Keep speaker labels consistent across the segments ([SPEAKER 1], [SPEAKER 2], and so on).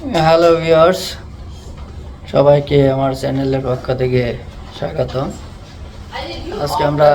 [SPEAKER 1] Hello viewers সবাইকে আমার চ্যানেলের পক্ষ থেকে স্বাগত আজকে আমরা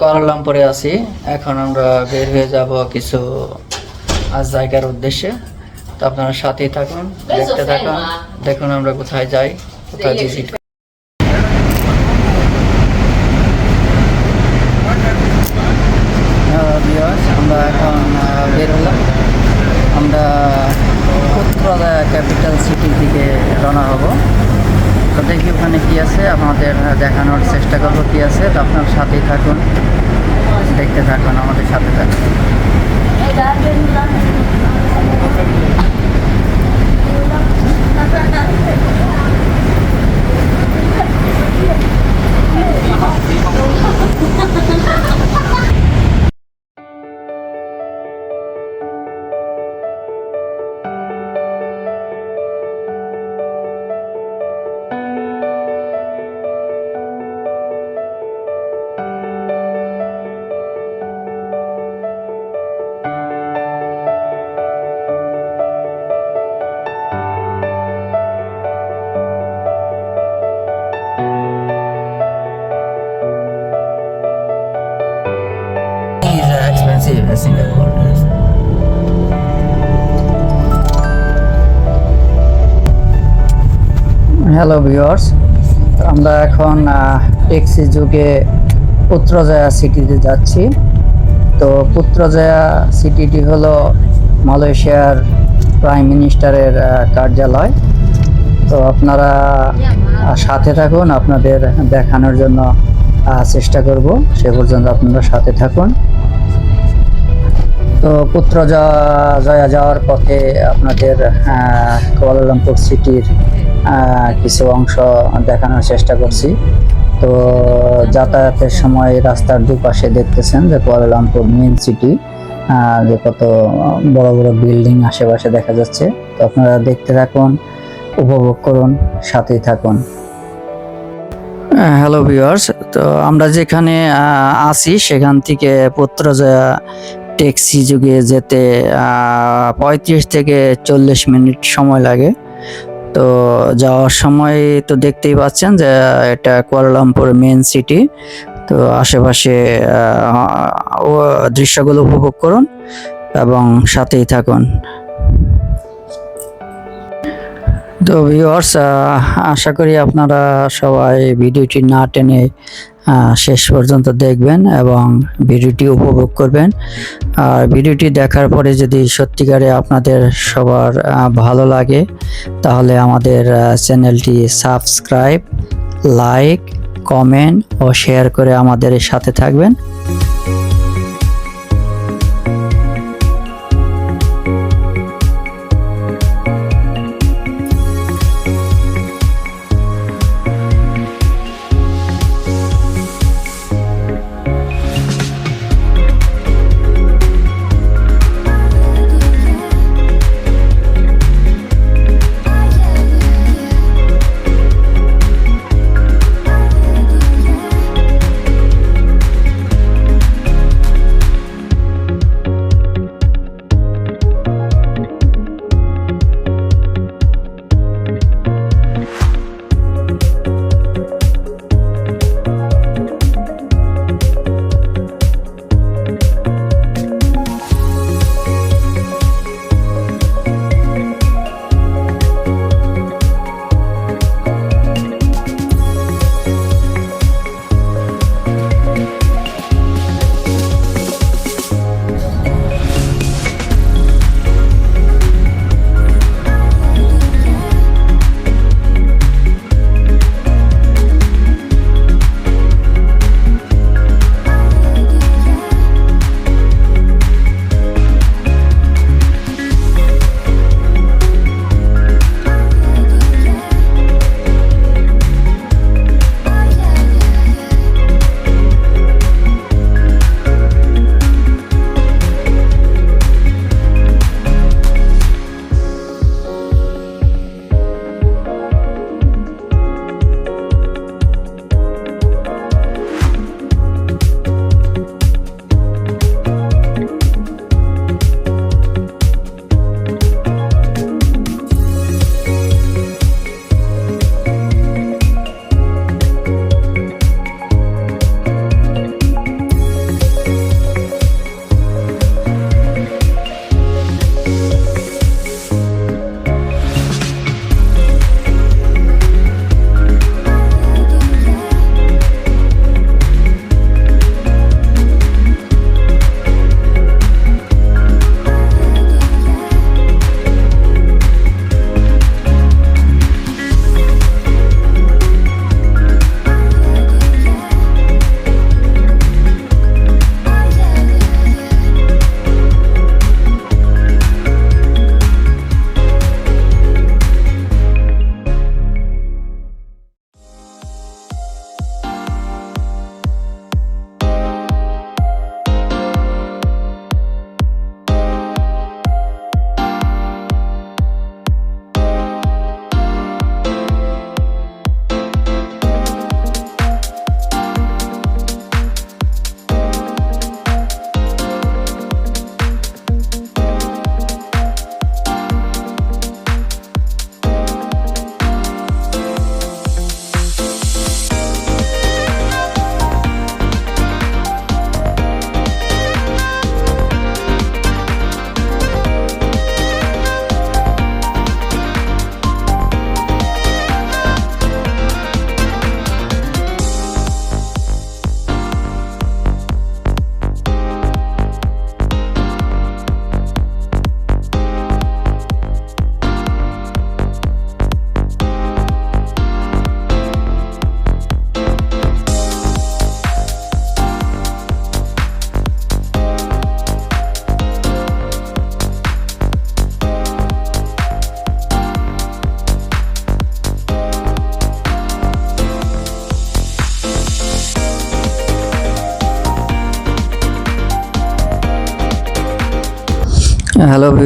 [SPEAKER 1] করলামপুরে আছি। এখন আমরা বের হয়ে যাব কিছু আজ জায়গার উদ্দেশ্যে। তো আপনারা সাথেই থাকুন, দেখতে থাকুন। দেখুন আমরা কোথায় যাই, কোথায় ভিজিট ভিউয়ার্স আমরা এখন আহ, বের হলাম আমরা উত্তরা ক্যাপিটাল সিটির দিকে রওনা হব তো দেখি ওখানে কি আছে, আমাদের দেখানোর চেষ্টা করব কি আছে, তো আপনার সাথেই থাকুন, দেখতে থাকুন, আমাদের সাথে থাকুন। হ্যালো ভিউয়ার্স আমরা এখন ট্যাক্সি যুগে পুত্রজয়া সিটিতে যাচ্ছি। তো পুত্রজয়া সিটিটি হলো মালয়েশিয়ার প্রাইম মিনিস্টারের কার্যালয়। তো আপনারা সাথে থাকুন। আপনাদের দেখানোর জন্য চেষ্টা করব। সে পর্যন্ত আপনারা সাথে থাকুন। তো পুত্র জয়া যাওয়ার পথে আপনাদের কুয়ালালামপুর সিটির কিছু অংশ দেখানোর চেষ্টা করছি। তো যাতায়াতের সময় রাস্তার দুপাশে দেখতেছেন যে কুয়ালালামপুর মেন সিটি যে কত বড় বড় বিল্ডিং আশেপাশে দেখা যাচ্ছে। তো আপনারা দেখতে থাকুন, উপভোগ করুন, সাথেই থাকুন। হ্যালো ভিউয়ার্স, তো আমরা যেখানে আছি সেখান থেকে পুত্রজয়া ট্যাক্সি যুগে যেতে পঁয়ত্রিশ থেকে চল্লিশ মিনিট সময় লাগে। তো যাওয়ার সময় তো দেখতেই পাচ্ছেন যে এটা কুয়ালালামপুর মেন সিটি। তো আশেপাশে দৃশ্যগুলো উপভোগ করুন এবং সাথেই থাকুন। তো ভিউয়ার্স আশা করি আপনারা সবাই ভিডিওটি না টেনে শেষ পর্যন্ত দেখবেন এবং ভিডিওটি উপভোগ করবেন। আর ভিডিওটি দেখার পরে যদি সত্যিকারে আপনাদের সবার ভালো লাগে, তাহলে আমাদের চ্যানেলটি সাবস্ক্রাইব, লাইক, কমেন্ট ও শেয়ার করে আমাদের সাথে থাকবেন।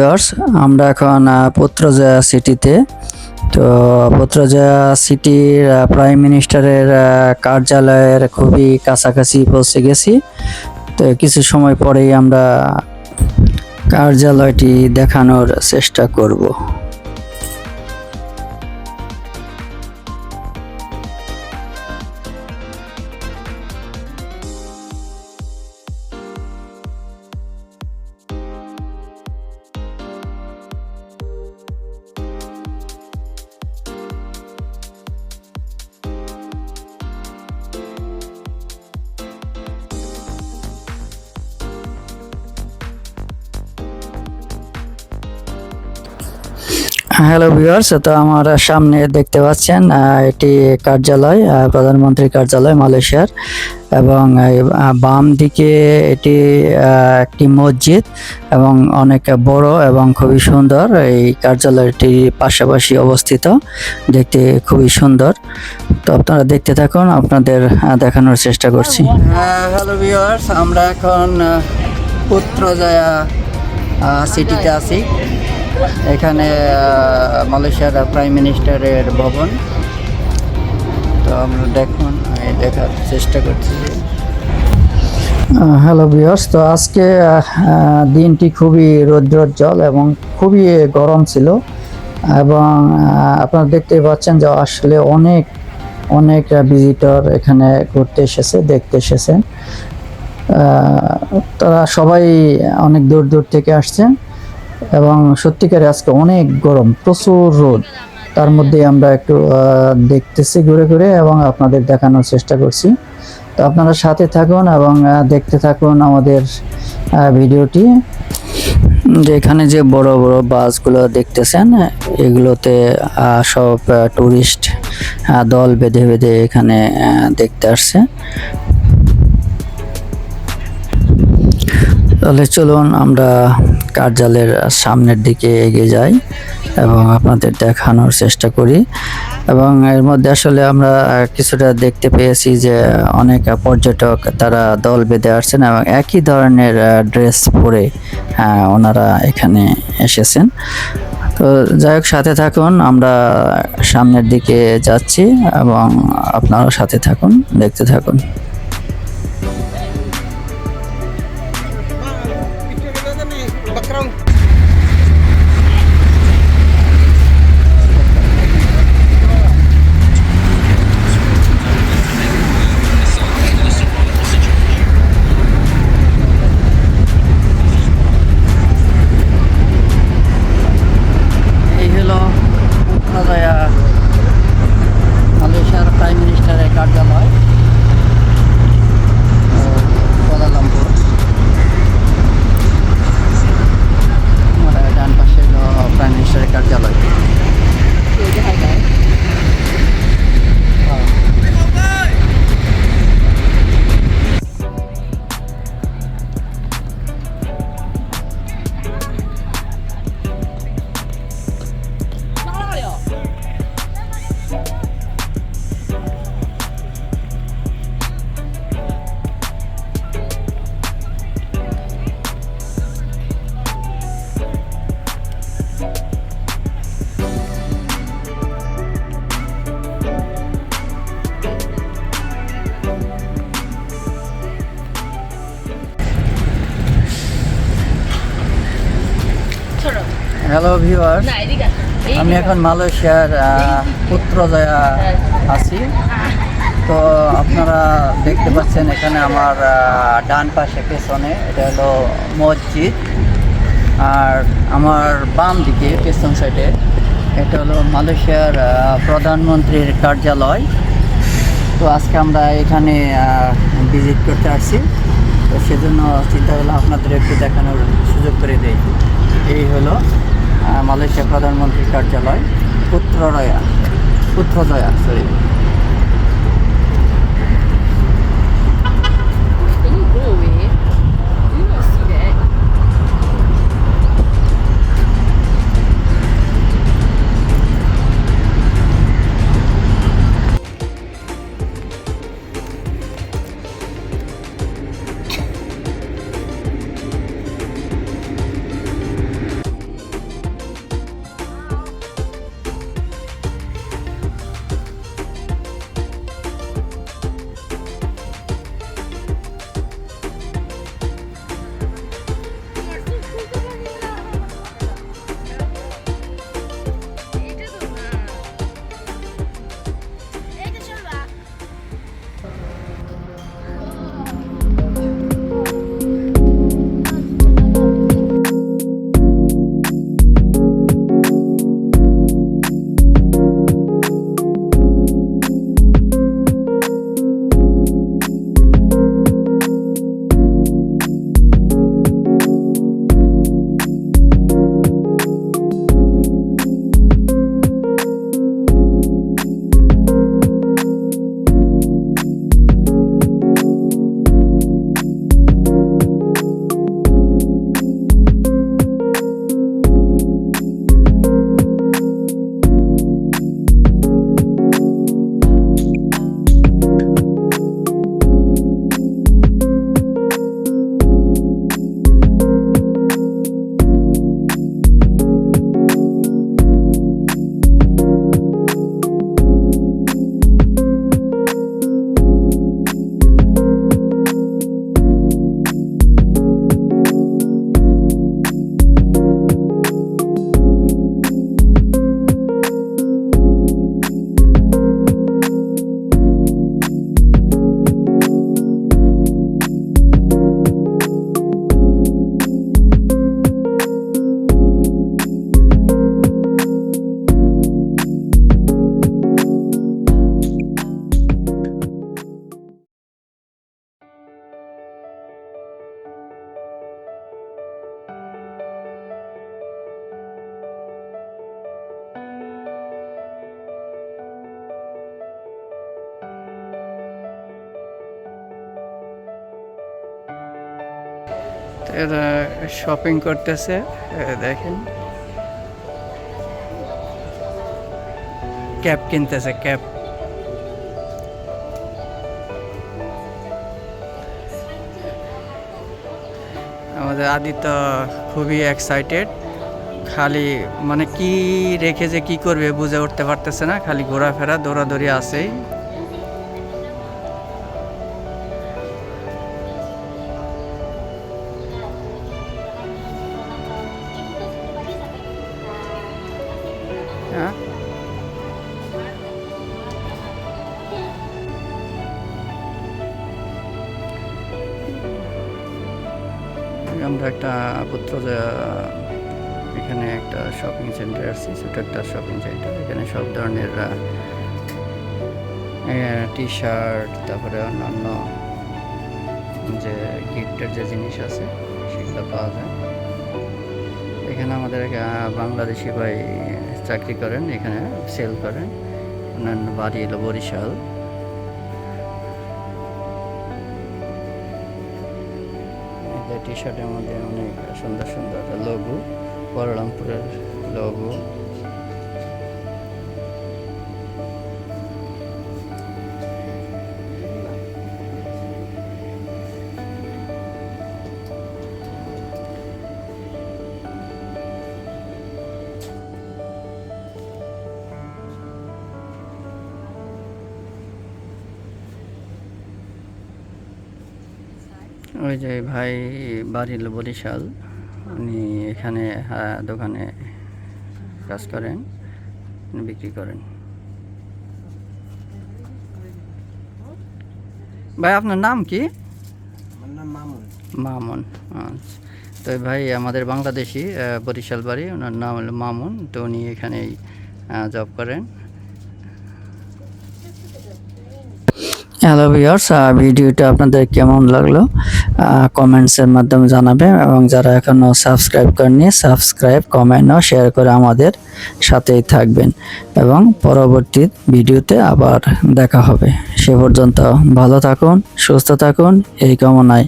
[SPEAKER 1] ভিউয়ার্স আমরা এখন পুত্রজয়া সিটিতে তো পুত্রজয়া সিটির প্রাইম মিনিস্টারের কার্যালয়ের খুবই কাছাকাছি পৌঁছে গেছি। তো কিছু সময় পরেই আমরা কার্যালয়টি দেখানোর চেষ্টা করব। হ্যালো ভিউয়ার্স তো আমার সামনে দেখতে পাচ্ছেন এটি কার্যালয় প্রধানমন্ত্রীর কার্যালয় মালয়েশিয়ার এবং বাম দিকে এটি একটি মসজিদ এবং অনেক বড় এবং খুবই সুন্দর। এই কার্যালয়টি পাশাপাশি অবস্থিত, দেখতে খুবই সুন্দর। তো আপনারা দেখতে থাকুন, আপনাদের দেখানোর চেষ্টা করছি। হ্যালো ভিউয়ার্স আমরা এখন পুত্রজয়া সিটিতে আছি। এখানে মালয়েশিয়ার প্রাইম মিনিস্টারের ভবন। তো আমরা দেখুন, আমি দেখার চেষ্টা করছি। হ্যালো বিয়স তো আজকে দিনটি খুবই রৌদ্রোজ্জ্বল এবং খুবই গরম ছিল। এবং আপনারা দেখতে পাচ্ছেন যে আসলে অনেক অনেক ভিজিটর এখানে ঘুরতে এসেছে, দেখতে এসেছেন। তারা সবাই অনেক দূর দূর থেকে আসছেন। এবং সত্যিকারে আজকে অনেক গরম, প্রচুর রোদ। তার মধ্যে আমরা একটু দেখতেছি ঘুরে ঘুরে এবং আপনাদের দেখানোর চেষ্টা করছি। তো আপনারা সাথে থাকুন এবং দেখতে থাকুন আমাদের ভিডিওটি। যে এখানে যে বড় বড় বাসগুলো দেখতেছেন, এগুলোতে সব টুরিস্ট দল বেঁধে বেঁধে এখানে দেখতে আসছে। তাহলে চলুন আমরা কার্যালয়ের সামনের দিকে এগিয়ে যাই এবং আপনাদের দেখানোর চেষ্টা করি। এবং এর মধ্যে আসলে আমরা কিছুটা দেখতে পেয়েছি যে অনেক পর্যটক তারা দল বেঁধে আসছেন এবং একই ধরনের ড্রেস পরে ওনারা এখানে এসেছেন। তো যাই হোক, সাথে থাকুন, আমরা সামনের দিকে যাচ্ছি এবং আপনারা সাথে থাকুন, দেখতে থাকুন। হ্যালো ভিউয়ার
[SPEAKER 2] না এদিকে আসো। এই
[SPEAKER 1] আমি এখন মালয়েশিয়ার পুত্রজয়া আছি। তো আপনারা দেখতে পাচ্ছেন এখানে আমার ডান পাশে পেছনে এটা হলো মসজিদ। আর আমার বাম দিকে পেছন সাইডে এটা হলো মালয়েশিয়ার প্রধানমন্ত্রীর কার্যালয়। তো আজকে আমরা এখানে ভিজিট করতে আসছি। তো সেজন্য চিন্তা করলাম আপনাদের একটু দেখানোর সুযোগ করে দেই। এই হলো মালয়েশিয়া প্রধানমন্ত্রীর কার্যালয় পুত্ররয়া পুত্রজয়া সরি এরা শপিং করতেছে দেখেন। ক্যাপ কিনতেছে, ক্যাপ। আমাদের আদিত্য খুবই এক্সাইটেড খালি মানে কি রেখে যে কি করবে বুঝে উঠতে পারতেছে না, খালি ঘোরাফেরা, দৌড়াদৌড়ি আছেই। আমরা একটা পুত্র এখানে একটা শপিং সেন্টার আসছি ছোটো একটা শপিং সেন্টার এখানে সব ধরনের টি শার্ট তারপরে অন্যান্য যে গিফটের যে জিনিস আছে, সেগুলো পাওয়া যায়। এখানে আমাদের বাংলাদেশি ভাই চাকরি করেন, এখানে সেল করেন। অন্যান্য বাড়ি এলো বরিশাল। টি শার্টের মধ্যে অনেক সুন্দর সুন্দর লঘু বলরামপুরের লঘু ওই যে ভাই বাড়ি হলো বরিশাল উনি এখানে দোকানে কাজ করেন বিক্রি করেন। ভাই আপনার নাম কি?
[SPEAKER 3] মামুন।
[SPEAKER 1] আচ্ছা। তো ভাই আমাদের বাংলাদেশি বরিশাল বাড়ি ওনার নাম হলো মামুন। তো উনি এখানেই জব করেন। হ্যালো ভিউয়ার্স ভিডিওটা আপনাদের কেমন লাগল? কমেন্টসের মাধ্যমে জানাবে এবং যারা এখনও সাবস্ক্রাইব করেননি সাবস্ক্রাইব কমেন্ট শেয়ার করে আমাদের সাথেই থাকবেন এবং পরবর্তী ভিডিওতে আবার দেখা হবে। সে পর্যন্ত ভালো থাকুন, সুস্থ থাকুন, এই কামনায়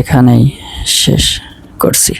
[SPEAKER 1] এখানেই শেষ করছি।